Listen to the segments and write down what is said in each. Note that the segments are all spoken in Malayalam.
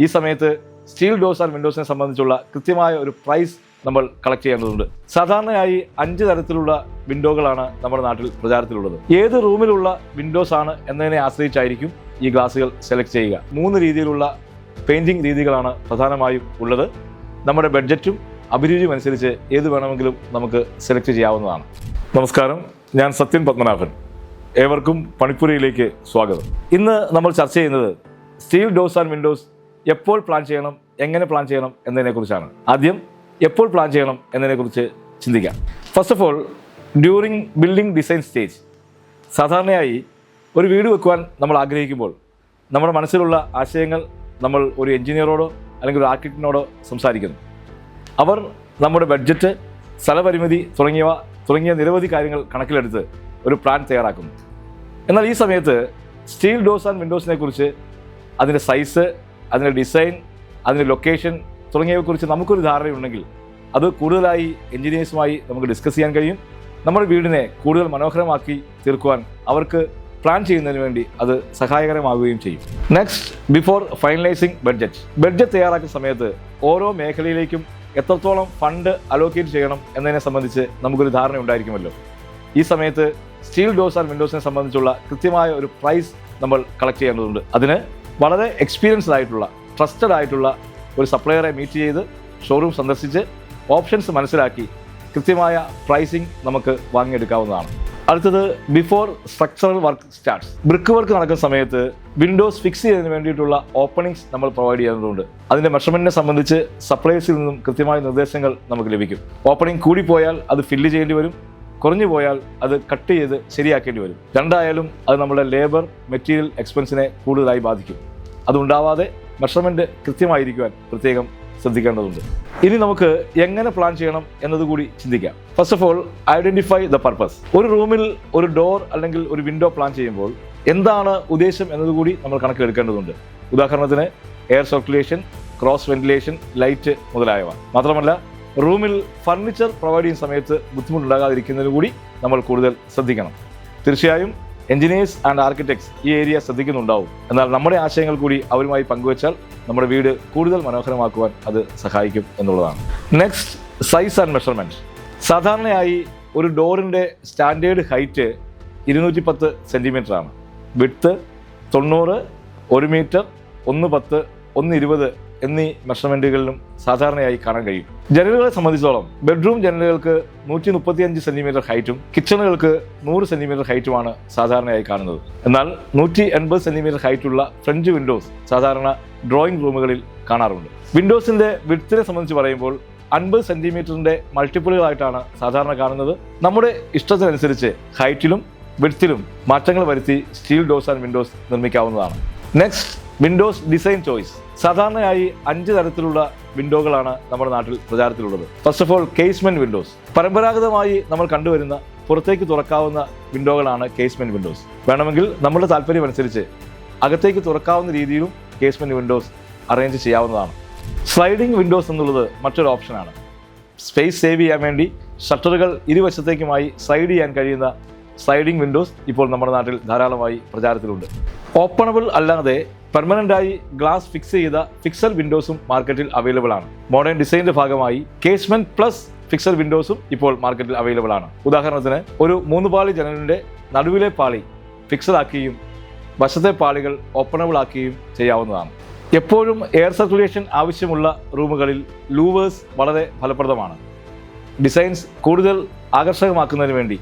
ഈ സമയത്ത് സ്റ്റീൽ ഡോസ് ആൻഡ് വിൻഡോസിനെ സംബന്ധിച്ചുള്ള കൃത്യമായ ഒരു പ്രൈസ് നമ്മൾ കളക്ട് ചെയ്യേണ്ടതുണ്ട്. സാധാരണയായി അഞ്ച് തരത്തിലുള്ള വിൻഡോകളാണ് നമ്മുടെ നാട്ടിൽ പ്രചാരത്തിലുള്ളത്. ഏത് റൂമിലുള്ള വിൻഡോസ് ആണ് എന്നതിനെ ആശ്രയിച്ചായിരിക്കും ഈ ഗ്ലാസുകൾ സെലക്ട് ചെയ്യുക. മൂന്ന് രീതിയിലുള്ള പെയിന്റിംഗ് രീതികളാണ് പ്രധാനമായും ഉള്ളത്. നമ്മുടെ ബഡ്ജറ്റും അഭിരുചിയും അനുസരിച്ച് ഏത് വേണമെങ്കിലും നമുക്ക് സെലക്ട് ചെയ്യാവുന്നതാണ്. നമസ്കാരം. ഞാൻ സത്യൻ പത്മനാഭൻ. ഏവർക്കും പണിപ്പുരയിലേക്ക് സ്വാഗതം. ഇന്ന് നമ്മൾ ചർച്ച ചെയ്യുന്നത് സ്റ്റീൽ ഡോസ് ആൻഡ് വിൻഡോസ് എപ്പോൾ പ്ലാൻ ചെയ്യണം എങ്ങനെ പ്ലാൻ ചെയ്യണം എന്നതിനെക്കുറിച്ചാണ്. ആദ്യം എപ്പോൾ പ്ലാൻ ചെയ്യണം എന്നതിനെക്കുറിച്ച് ചിന്തിക്കാം. First of all during building design stage സാധാരണയായി ഒരു വീട് വെക്കുവാൻ നമ്മൾ ആഗ്രഹിക്കുമ്പോൾ നമ്മുടെ മനസ്സിലുള്ള ആശയങ്ങൾ നമ്മൾ ഒരു എഞ്ചിനീയറോടോ അല്ലെങ്കിൽ ഒരു ആർക്കിടെക്റ്റിനോടോ സംസാരിക്കുന്നു. അവർ നമ്മുടെ ബഡ്ജറ്റ് സ്ഥലപരിമിതി തുടങ്ങിയവ തുടങ്ങിയ നിരവധി കാര്യങ്ങൾ കണക്കിലെടുത്ത് ഒരു പ്ലാൻ തയ്യാറാക്കുന്നു. എന്നാൽ ഈ സമയത്ത് സ്റ്റീൽ ഡോസ് ആൻഡ് വിൻഡോസിനെ കുറിച്ച് അതിന്റെ സൈസ് അതിന്റെ ഡിസൈൻ അതിന്റെ ലൊക്കേഷൻ തുടങ്ങിയവയെക്കുറിച്ച് നമുക്കൊരു ധാരണയുണ്ടെങ്കിൽ അത് കൂടുതലായി എൻജിനീയേഴ്സുമായി നമുക്ക് ഡിസ്കസ് ചെയ്യാൻ കഴിയും. നമ്മുടെ വീടിനെ കൂടുതൽ മനോഹരമാക്കി തീർക്കുവാൻ അവർക്ക് പ്ലാൻ ചെയ്യുന്നതിന് വേണ്ടി അത് സഹായകരമാവുകയും ചെയ്യും. Next before finalising budget budget തയ്യാറാക്കുന്ന സമയത്ത് ഓരോ മേഖലയിലേക്കും എത്രത്തോളം ഫണ്ട് അലോക്കേറ്റ് ചെയ്യണം എന്നതിനെ സംബന്ധിച്ച് നമുക്കൊരു ധാരണ ഉണ്ടായിരിക്കുമല്ലോ. ഈ സമയത്ത് സ്റ്റീൽ ഡോസ് ആൻഡ് വിൻഡോസിനെ സംബന്ധിച്ചുള്ള കൃത്യമായ ഒരു പ്രൈസ് നമ്മൾ കളക്ട് ചെയ്യേണ്ടതുണ്ട് അതിന് വളരെ എക്സ്പീരിയൻസ്ഡ് ആയിട്ടുള്ള ട്രസ്റ്റഡ് ആയിട്ടുള്ള ഒരു സപ്ലയറെ മീറ്റ് ചെയ്ത് ഷോറൂം സന്ദർശിച്ച് ഓപ്ഷൻസ് മനസ്സിലാക്കി കൃത്യമായ പ്രൈസിംഗ് നമുക്ക് വാങ്ങിയെടുക്കാവുന്നതാണ്. അടുത്തത് before structural work starts brick work നടക്കുന്ന സമയത്ത് വിൻഡോസ് ഫിക്സ് ചെയ്യുന്നതിന് വേണ്ടിയിട്ടുള്ള ഓപ്പണിങ്സ് നമ്മൾ പ്രൊവൈഡ് ചെയ്യുന്നതുകൊണ്ട് അതിന്റെ മെഷർമെന്റിനെ സംബന്ധിച്ച് സപ്ലൈസിൽ നിന്നും കൃത്യമായ നിർദ്ദേശങ്ങൾ നമുക്ക് ലഭിക്കും. ഓപ്പണിംഗ് കൂടിപ്പോയാൽ അത് ഫില്ല് ചെയ്യേണ്ടി വരും. കുറഞ്ഞു പോയാൽ അത് കട്ട് ചെയ്ത് ശരിയാക്കേണ്ടി വരും. രണ്ടായാലും അത് നമ്മുടെ ലേബർ മെറ്റീരിയൽ എക്സ്പെൻസിനെ കൂടുതലായി ബാധിക്കും. അതുണ്ടാവാതെ മെഷർമെന്റ് കൃത്യമായിരിക്കുവാൻ പ്രത്യേകം ശ്രദ്ധിക്കേണ്ടതുണ്ട്. ഇനി നമുക്ക് എങ്ങനെ പ്ലാൻ ചെയ്യണം എന്നതുകൂടി ചിന്തിക്കാം. First of all identify the purpose ഒരു റൂമിൽ ഒരു ഡോർ അല്ലെങ്കിൽ ഒരു വിൻഡോ പ്ലാൻ ചെയ്യുമ്പോൾ എന്താണ് ഉദ്ദേശം എന്നതുകൂടി നമ്മൾ കണക്കിലെടുക്കേണ്ടതുണ്ട്. ഉദാഹരണത്തിന് air circulation cross ventilation light മുതലായവ. മാത്രമല്ല റൂമിൽ ഫർണിച്ചർ പ്രൊവൈഡ് ചെയ്യുന്ന സമയത്ത് ബുദ്ധിമുട്ടുണ്ടാകാതിരിക്കുന്നതിന് കൂടി നമ്മൾ കൂടുതൽ ശ്രദ്ധിക്കണം. തീർച്ചയായും എഞ്ചിനീയേഴ്സ് ആൻഡ് ആർക്കിടെക്ട്സ് ഈ ഏരിയ ശ്രദ്ധിക്കുന്നുണ്ടാവും. എന്നാൽ നമ്മുടെ ആശയങ്ങൾ കൂടി അവരുമായി പങ്കുവച്ചാൽ നമ്മുടെ വീട് കൂടുതൽ മനോഹരമാക്കുവാൻ അത് സഹായിക്കും എന്നുള്ളതാണ്. നെക്സ്റ്റ് സൈസ് ആൻഡ് മെഷർമെന്റ് സാധാരണയായി ഒരു ഡോറിന്റെ സ്റ്റാൻഡേർഡ് ഹൈറ്റ് ഇരുന്നൂറ്റി പത്ത് സെന്റിമീറ്ററാണ് വിട്ത്ത് തൊണ്ണൂറ് ഒരു മീറ്റർ ഒന്ന് പത്ത് ഒന്ന് ഇരുപത് എന്നീ മെഷർമെന്റുകളിലും സാധാരണയായി കാണാൻ കഴിയും. ജനലുകളെ സംബന്ധിച്ചോളം ബെഡ്റൂം ജനലുകൾക്ക് നൂറ്റി മുപ്പത്തി അഞ്ച് സെന്റിമീറ്റർ ഹൈറ്റും കിച്ചണുകൾക്ക് നൂറ് സെന്റിമീറ്റർ ഹൈറ്റുമാണ് സാധാരണയായി കാണുന്നത്. എന്നാൽ നൂറ്റി എൺപത് സെന്റിമീറ്റർ ഹൈറ്റുള്ള ഫ്രഞ്ച് വിൻഡോസ് സാധാരണ ഡ്രോയിങ് റൂമുകളിൽ കാണാറുണ്ട്. വിൻഡോസിന്റെ വിഡ്ത്തിനെ സംബന്ധിച്ച് പറയുമ്പോൾ അൻപത് സെന്റിമീറ്ററിന്റെ മൾട്ടിപ്പിളുകളായിട്ടാണ് സാധാരണ കാണുന്നത്. നമ്മുടെ ഇഷ്ടത്തിനനുസരിച്ച് ഹൈറ്റിലും വിഡ്ത്തിലും മാറ്റങ്ങൾ വരുത്തി steel doors and windows നിർമ്മിക്കാവുന്നതാണ്. Next windows design choice. സാധാരണയായി അഞ്ച് തരത്തിലുള്ള വിൻഡോകളാണ് നമ്മുടെ നാട്ടിൽ പ്രചാരത്തിലുള്ളത്. First of all casement windows പരമ്പരാഗതമായി നമ്മൾ കണ്ടുവരുന്ന പുറത്തേക്ക് തുറക്കാവുന്ന വിൻഡോകളാണ് കേസ്മെന്റ് വിൻഡോസ് വേണമെങ്കിൽ നമ്മുടെ താല്പര്യം അനുസരിച്ച് അകത്തേക്ക് തുറക്കാവുന്ന രീതിയിലും കേസ്മെന്റ് വിൻഡോസ് അറേഞ്ച് ചെയ്യാവുന്നതാണ്. സ്ലൈഡിംഗ് വിൻഡോസ് എന്നുള്ളത് മറ്റൊരു ഓപ്ഷനാണ് സ്പേസ് സേവ് ചെയ്യാൻ വേണ്ടി ഷട്ടറുകൾ ഇരുവശത്തേക്കുമായി സ്ലൈഡ് ചെയ്യാൻ കഴിയുന്ന സ്ലൈഡിംഗ് വിൻഡോസ് ഇപ്പോൾ നമ്മുടെ നാട്ടിൽ ധാരാളമായി പ്രചാരത്തിലുണ്ട്. ഓപ്പണബിൾ അല്ലാതെ പെർമനന്റായി ഗ്ലാസ് ഫിക്സ് ചെയ്ത ഫിക്സർ വിൻഡോസും മാർക്കറ്റിൽ അവൈലബിൾ ആണ്. മോഡേൺ ഡിസൈനിന്റെ ഭാഗമായി കേസ്മെന്റ് പ്ലസ് ഫിക്സർ വിൻഡോസും ഇപ്പോൾ മാർക്കറ്റിൽ അവൈലബിൾ ആണ്. ഉദാഹരണത്തിന് ഒരു മൂന്ന് പാളി ജനലിന്റെ നടുവിലെ പാളി ഫിക്സഡ് ആക്കുകയും വശത്തെ പാളികൾ ഓപ്പണബിൾ ആക്കുകയും ചെയ്യാവുന്നതാണ്. എപ്പോഴും എയർ സർക്കുലേഷൻ ആവശ്യമുള്ള റൂമുകളിൽ ലൂവേഴ്സ് വളരെ ഫലപ്രദമാണ്. ഡിസൈൻസ് കൂടുതൽ ആകർഷകമാക്കുന്നതിന് വേണ്ടി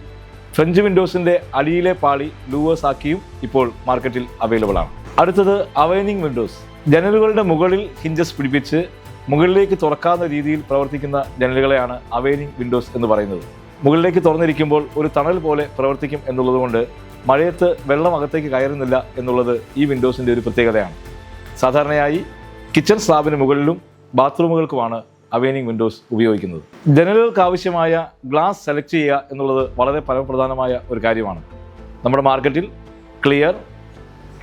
ഫ്രഞ്ച് വിൻഡോസിന്റെ അടിയിലെ പാളി ലൂവേഴ്സ് ആക്കിയും ഇപ്പോൾ മാർക്കറ്റിൽ അവൈലബിൾ ആണ്. അടുത്തത് അവൈനിങ് വിൻഡോസ് ജനലുകളുടെ മുകളിൽ ഹിഞ്ചസ് പിടിപ്പിച്ച് മുകളിലേക്ക് തുറക്കാവുന്ന രീതിയിൽ പ്രവർത്തിക്കുന്ന ജനലുകളെയാണ് അവൈനിങ് വിൻഡോസ് എന്ന് പറയുന്നത്. മുകളിലേക്ക് തുറന്നിരിക്കുമ്പോൾ ഒരു തണൽ പോലെ പ്രവർത്തിക്കും എന്നുള്ളതുകൊണ്ട് മഴയത്ത് വെള്ളം അകത്തേക്ക് കയറുന്നില്ല എന്നുള്ളത് ഈ വിൻഡോസിന്റെ ഒരു പ്രത്യേകതയാണ്. സാധാരണയായി കിച്ചൺ സ്ലാബിന് മുകളിലും ബാത്റൂമുകൾക്കുമാണ് അവൈനിങ് വിൻഡോസ് ഉപയോഗിക്കുന്നത്. ജനലുകൾക്ക് ആവശ്യമായ ഗ്ലാസ് സെലക്ട് ചെയ്യുക എന്നുള്ളത് വളരെ പരമപ്രധാനമായ ഒരു കാര്യമാണ്. നമ്മുടെ മാർക്കറ്റിൽ ക്ലിയർ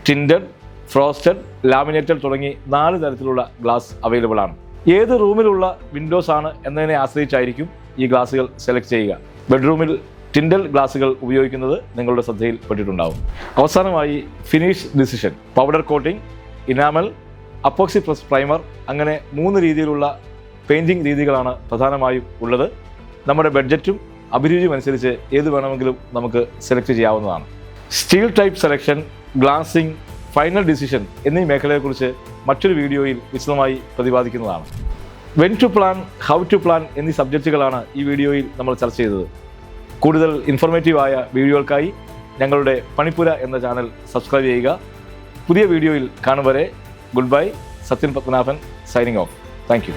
ടിൻഡഡ് ഫ്രോസ്റ്റഡ് ലാമിനേറ്റഡ് തുടങ്ങി നാല് തരത്തിലുള്ള ഗ്ലാസ് അവൈലബിൾ ആണ്. ഏത് റൂമിലുള്ള വിൻഡോസ് ആണ് എന്നതിനെ ആശ്രയിച്ചായിരിക്കും ഈ ഗ്ലാസുകൾ സെലക്ട് ചെയ്യുക. ബെഡ്റൂമിൽ ടിൻഡൽ ഗ്ലാസുകൾ ഉപയോഗിക്കുന്നത് നിങ്ങളുടെ ശ്രദ്ധയിൽ പെട്ടിട്ടുണ്ടാവും. അവസാനമായി finish decision powder coating enamel epoxy plus primer അങ്ങനെ മൂന്ന് രീതിയിലുള്ള പെയിന്റിംഗ് രീതികളാണ് പ്രധാനമായും ഉള്ളത്. നമ്മുടെ ബഡ്ജറ്റും അഭിരുചിയും അനുസരിച്ച് ഏത് വേണമെങ്കിലും നമുക്ക് സെലക്ട് ചെയ്യാവുന്നതാണ്. Steel type selection glazing final decision എന്നീ മേഖലയെക്കുറിച്ച് മറ്റൊരു വീഡിയോയിൽ വിശദമായി പ്രതിപാദിക്കുന്നതാണ്. When to plan how to plan എന്നീ സബ്ജക്റ്റുകളാണ് ഈ വീഡിയോയിൽ നമ്മൾ ചർച്ച ചെയ്തത്. കൂടുതൽ ഇൻഫോർമേറ്റീവായ വീഡിയോകൾക്കായി ഞങ്ങളുടെ പണിപ്പുര എന്ന ചാനൽ സബ്സ്ക്രൈബ് ചെയ്യുക. പുതിയ വീഡിയോയിൽ കാണും വരെ good bye Sathyan Padmanabhan signing off thank